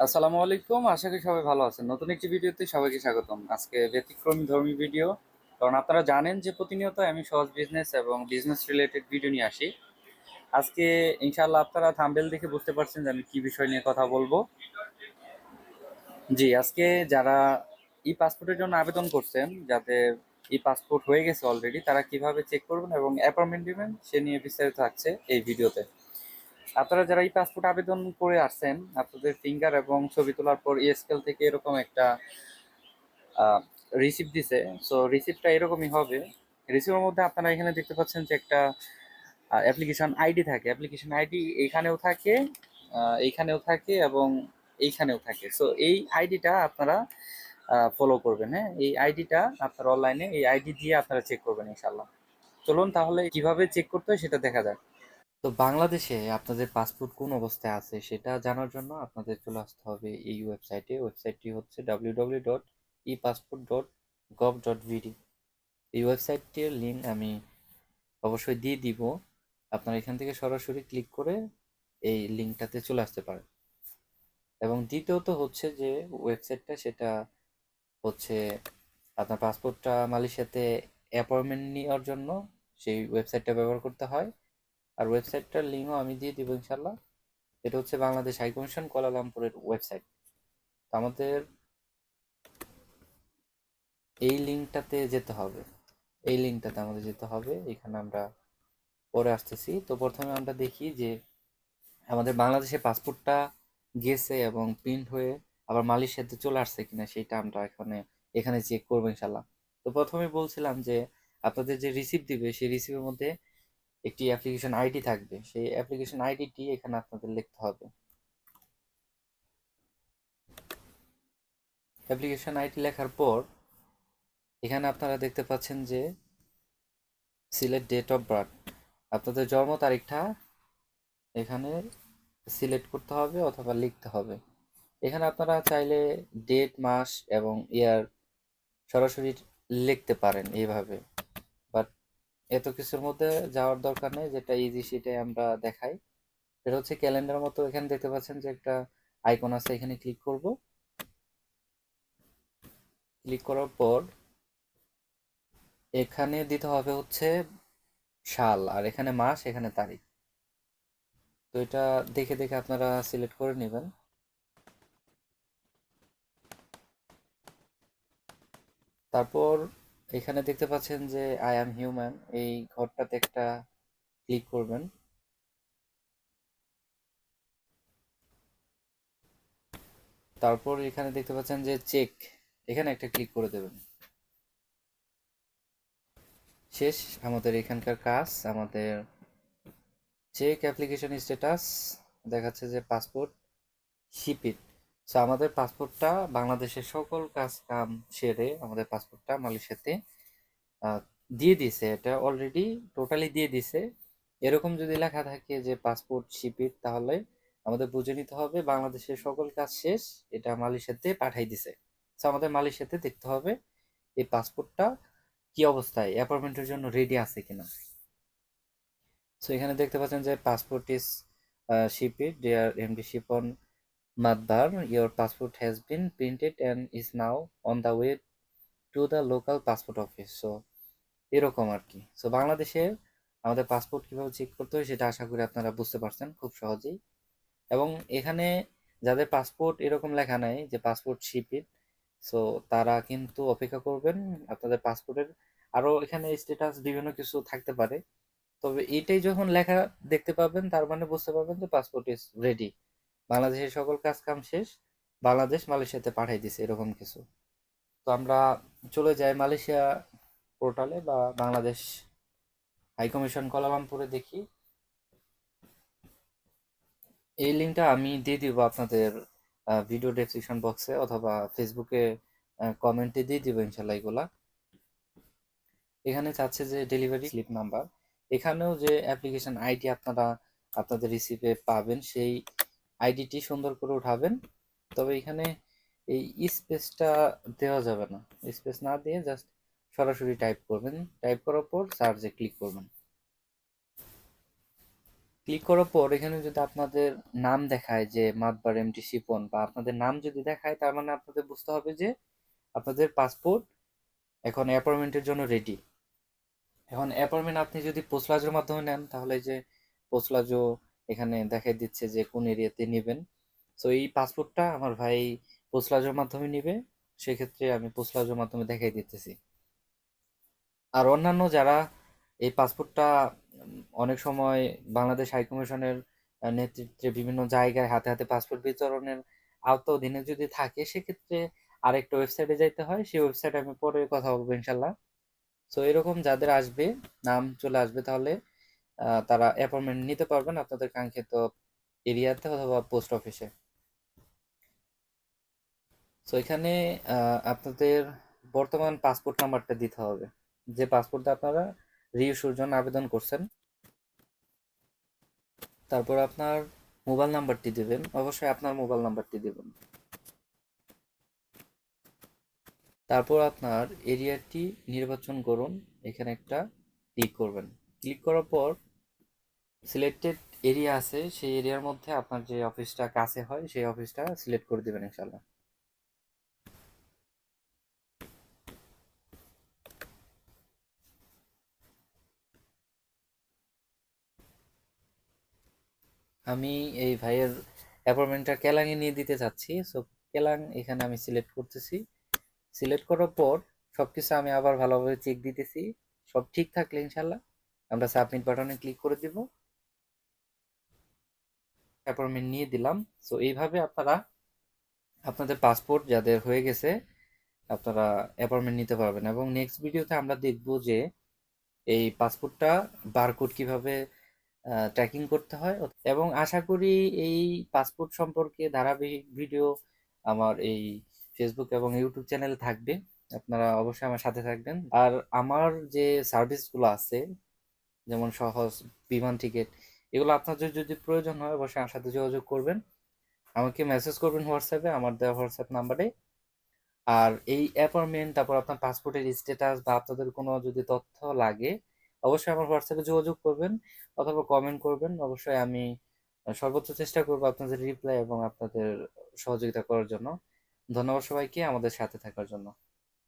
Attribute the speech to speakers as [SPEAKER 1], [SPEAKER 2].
[SPEAKER 1] আসসালামু আলাইকুম, আশা করি সবাই ভালো আছেন। নতুন একটি ভিডিওতে সবাইকে স্বাগতম। আজকে ব্যতিক্রমী ধর্মী ভিডিও। কারণ আপনারা জানেন যে প্রতিনিয়ত আমি সহজ বিজনেস এবং বিজনেস রিলেটেড ভিডিও নিয়ে আসি। আজকে ইনশাল্লাহ আপনারা থাম্বেল দেখে বুঝতে পারছেন যে আমি কি বিষয় নিয়ে কথা বলব। জি, আজকে যারা ই পাসপোর্টের জন্য আবেদন করছেন, যাদের ই পাসপোর্ট হয়ে গেছে অলরেডি তারা কীভাবে চেক করবেন এবং অ্যাপয়েন্টমেন্ট দিবেন সে নিয়ে বিস্তারিত থাকছে এই ভিডিওতে। আপনারা যারা এই পাসপোর্ট আবেদন করে আসছেন, আপনাদের ফিঙ্গার এবং ছবি তোলার পর ইএসকেল থেকে এরকম একটা রিসিপ্ট দিছে। সো রিসিপ্টটা এরকমই হবে। রিসিপ্টের মধ্যে আপনারা এখানে দেখতে পাচ্ছেন যে একটা অ্যাপ্লিকেশন আইডি থাকে। অ্যাপ্লিকেশন আইডি এইখানেও থাকে এইখানেও থাকে এবং এইখানেও থাকে। সো এই আইডিটা আপনারা ফলো করবেন হ্যাঁ? এই আইডিটা আপনারা অনলাইনে এই আইডি দিয়ে আপনারা চেক করবেন ইনশাল্লাহ চলুন তাহলে কীভাবে চেক করতে হয় সেটা দেখা যাক। তো বাংলাদেশে আপনাদের পাসপোর্ট কোন অবস্থায় আছে সেটা জানার জন্য আপনাদের চলে আসতে হবে এই ওয়েবসাইটে ওয়েবসাইটটি হচ্ছে W dot E passport dot gov dot এই ওয়েবসাইটটির লিঙ্ক আমি অবশ্যই দিয়ে দিব। আপনারা এখান থেকে সরাসরি ক্লিক করে এই লিঙ্কটাতে চলে আসতে পারেন। এবং দ্বিতীয়ত হচ্ছে যে ওয়েবসাইটটা সেটা হচ্ছে আপনার পাসপোর্টটা মালয়েশিয়াতে অ্যাপয়েন্টমেন্ট নেওয়ার জন্য সেই ওয়েবসাইটটা ব্যবহার করতে হয়। আর ওয়েবসাইটটার লিঙ্কও আমি দিয়ে দিব ইনশাল্লাহ এটা হচ্ছে বাংলাদেশ হাই কমিশন কোয়ালালামপুরের ওয়েবসাইট তো আমাদের এই লিঙ্কটাতে যেতে হবে। এই লিঙ্কটাতে আমাদের যেতে হবে। এখানে আমরা পরে আসতেছি। তো প্রথমে আমরা দেখি যে আমাদের বাংলাদেশে পাসপোর্টটা গেছে এবং প্রিন্ট হয়ে আবার মালয়েশিয়াতে চলে আসছে কিনা সেটা আমরা এখানে এখানে চেক করব ইনশাল্লাহ তো প্রথমে বলছিলাম যে আপনাদের যে রিসিপ্ট দিবে, সেই রিসিপ্টের মধ্যে একটি অ্যাপ্লিকেশন আইডি থাকবে। সেই অ্যাপ্লিকেশন আইডিটি এখানে আপনাদের লিখতে হবে। অ্যাপ্লিকেশন আইডি লেখার পর, এখানে আপনারা দেখতে পাচ্ছেন যে সিলেক্ট ডেট অফ বার্থ আপনাদের জন্ম তারিখটা এখানে সিলেক্ট করতে হবে অথবা লিখতে হবে। এখানে আপনারা চাইলে ডেট মাস এবং ইয়ার সরাসরি লিখতে পারেন এইভাবে। এত কিছুর মধ্যে যাওয়ার দরকার নেই, যেটা ইজি সেটাই আমরা দেখাই। এটা হচ্ছে ক্যালেন্ডার মতো, এখানে দেখতে পাচ্ছেন যে একটা আইকন আছে, এখানে ক্লিক করব। ক্লিক করার পর এখানে দিতে হবে হচ্ছে সাল, আর এখানে মাস, এখানে তারিখ। তো এটা দেখে দেখে আপনারা সিলেক্ট করে নেবেন। তারপর এখানে দেখতে পাচ্ছেন যে আই অ্যাম হিউম্যান এই ঘরটাতে একটা ক্লিক করবেন। তারপর এখানে দেখতে পাচ্ছেন যে চেক এখানে একটা ক্লিক করে দেবেন। শেষ, আমাদের এখানকার কাজ, আমাদের চেক অ্যাপ্লিকেশন স্ট্যাটাস দেখাচ্ছে যে পাসপোর্ট শিপিট সো আমাদের পাসপোর্টটা বাংলাদেশের সকল কাজ কাম সেরে আমাদের পাসপোর্টটা মালয়েশিয়াতে দিয়ে দিছে এটা অলরেডি টোটালি দিয়ে দিছে এরকম যদি লেখা থাকে যে পাসপোর্ট শিপিট তাহলে আমাদের বুঝে নিতে হবে বাংলাদেশের সকল কাজ শেষ, এটা মালয়েশিয়াতে পাঠাই দিছে। সো আমাদের মালয়েশিয়াতে দেখতে হবে এই পাসপোর্টটা কি অবস্থায় অ্যাপয়েন্টমেন্টের জন্য রেডি আছে কিনা। সো এখানে দেখতে পাচ্ছেন যে passport is shipped dear MD Shipon Madbar your passport has been printed and is now on the way to the local passport office. So, এরকম আর কি। সো বাংলাদেশে আমাদের পাসপোর্ট কীভাবে চেক করতে হয় সেটা আশা করি আপনারা বুঝতে পারছেন খুব সহজেই। এবং এখানে যাদের পাসপোর্ট এরকম লেখা নাই যে পাসপোর্ট শিপিড সো তারা কিন্তু অপেক্ষা করবেন আপনাদের পাসপোর্টের আরও এখানে স্ট্যাটাস বিভিন্ন কিছু থাকতে পারে। তবে এটাই যখন লেখা দেখতে পাবেন তার মানে বুঝতে পারবেন যে পাসপোর্ট ইজ রেডি বাংলাদেশের সকল কাজ কাম শেষ, বাংলাদেশ মালয়েশিয়াতে পাঠিয়ে দিছে এরকম কিছু। তো আমরা চলে যাই মালয়েশিয়া পোর্টালে বা বাংলাদেশ হাই কমিশন কোলালামপুরে দেখি। এই লিঙ্কটা আমি দিয়ে দিব আপনাদের ভিডিও ডেসক্রিপশন বক্সে অথবা ফেসবুকে কমেন্টে দিয়ে দিব ইনশাল্লাহ এগুলা। এখানে চাচ্ছে যে ডেলিভারি স্লিপ নাম্বার এখানেও যে অ্যাপ্লিকেশন আইডি আপনারা, আপনাদের রিসিপে পাবেন সেই আইডিটি সুন্দর করে উঠাবেন। তবে এখানে এই স্পেসটা দেওয়া যাবে না। স্পেস না দিয়ে জাস্ট সরাসরি টাইপ করবেন। টাইপ করার পর সার্চে ক্লিক করবেন। ক্লিক করার পর এখানে যদি আপনাদের নাম দেখায় যে মাতবার এমটি শিপন বা আপনাদের নাম যদি দেখায়, তার মানে আপনাদের বুঝতে হবে যে আপনাদের পাসপোর্ট এখন অ্যাপয়েন্টমেন্টের জন্য রেডি এখন অ্যাপয়েন্টমেন্ট আপনি যদি পোস্টলাজের মাধ্যমে নেন, তাহলে যে পোস্টলাজও এখানে দেখাই দিচ্ছে যে কোন এরিয়াতে নেবেন। সো এই পাসপোর্টটা আমার ভাই পোস্টলাজের মাধ্যমে নিবে, সেক্ষেত্রে আমি পোস্টলাজের মাধ্যমে দেখাই দিতেছি। আর অন্যান্য যারা এই পাসপোর্টটা অনেক সময় বাংলাদেশ হাইকমিশনের নেতৃত্বে বিভিন্ন জায়গায় হাতে হাতে পাসপোর্ট বিতরণের আওতাধীনে যদি থাকে, সেক্ষেত্রে আরেকটা ওয়েবসাইটে যাইতে হয়। সেই ওয়েবসাইটে আমি পরে কথা বলব ইনশাল্লাহ সো এরকম যাদের আসবে, নাম চলে আসবে তাহলে তারা অ্যাপয়েন্টমেন্ট নিতে পারবেন আপনাদের কাঙ্ক্ষিত এরিয়াতে অথবা পোস্ট অফিসে সো এখানে আপনাদের বর্তমান পাসপোর্ট নাম্বারটা দিতে হবে। যে পাসপোর্টটা আপনারা রিইস্যুর জন্য আবেদন করছেন, তারপর আপনার মোবাইল নাম্বারটি দিবেন, অবশ্যই আপনার মোবাইল নাম্বারটি দিবেন। তারপর আপনার এরিয়াটি নির্বাচন করুন, এখানে একটা ক্লিক করবেন। ক্লিক করার পর সিলেক্টেড এরিয়া আছে, সেই এরিয়ার মধ্যে আপনার যে অফিসটা কাছে হয়, সেই অফিসটা সিলেক্ট করে দিবেন ইনশাল্লাহ আমি এই ভাইয়ের অ্যাপয়েন্টমেন্টটা কেলাঙে নিয়ে দিতে চাচ্ছি। সো কেলাং এখানে আমি সিলেক্ট করতেছি। সিলেক্ট করার পর সবকিছু আমি আবার ভালোভাবে চেক দিতেছি। সব ঠিক থাকলে ইনশাল্লাহ আমরা সাবমিট বাটনে ক্লিক করে দিব। অ্যাপয়েন্টমেন্ট নিয়ে দিলাম। সো এইভাবে আপনারা আপনাদের পাসপোর্ট যাদের হয়ে গেছে, আপনারা অ্যাপয়েন্টমেন্ট নিতে পারবেন। এবং নেক্সট ভিডিওতে আমরা দেখব যে এই পাসপোর্টটা বারকোড কীভাবে ট্র্যাকিং করতে হয়। এবং আশা করি এই পাসপোর্ট সম্পর্কে ধারাবাহিক ভিডিও আমার এই ফেসবুক এবং ইউটিউব চ্যানেলে থাকবে। আপনারা অবশ্যই আমার সাথে থাকবেন। আর আমার যে সার্ভিসগুলো আছে যেমন সহজ বিমান টিকিট, এগুলো আপনাদের যদি প্রয়োজন হয় অবশ্যই আমার সাথে যোগাযোগ করবেন। আমাকে মেসেজ করবেন হোয়াটসঅ্যাপে আমার দেওয়া হোয়াটসঅ্যাপ নাম্বারে আর এই অ্যাপয়েন্টমেন্ট তারপর আপনার পাসপোর্টের স্ট্যাটাস বা আপনাদের কোনো যদি তথ্য লাগে, অবশ্যই আমার হোয়াটসঅ্যাপে যোগাযোগ করবেন অথবা কমেন্ট করবেন। অবশ্যই আমি সর্বোচ্চ চেষ্টা করব আপনাদের রিপ্লাই এবং আপনাদের সহযোগিতা করার জন্য। ধন্যবাদ সবাইকে, আমাদের সাথে থাকার জন্য।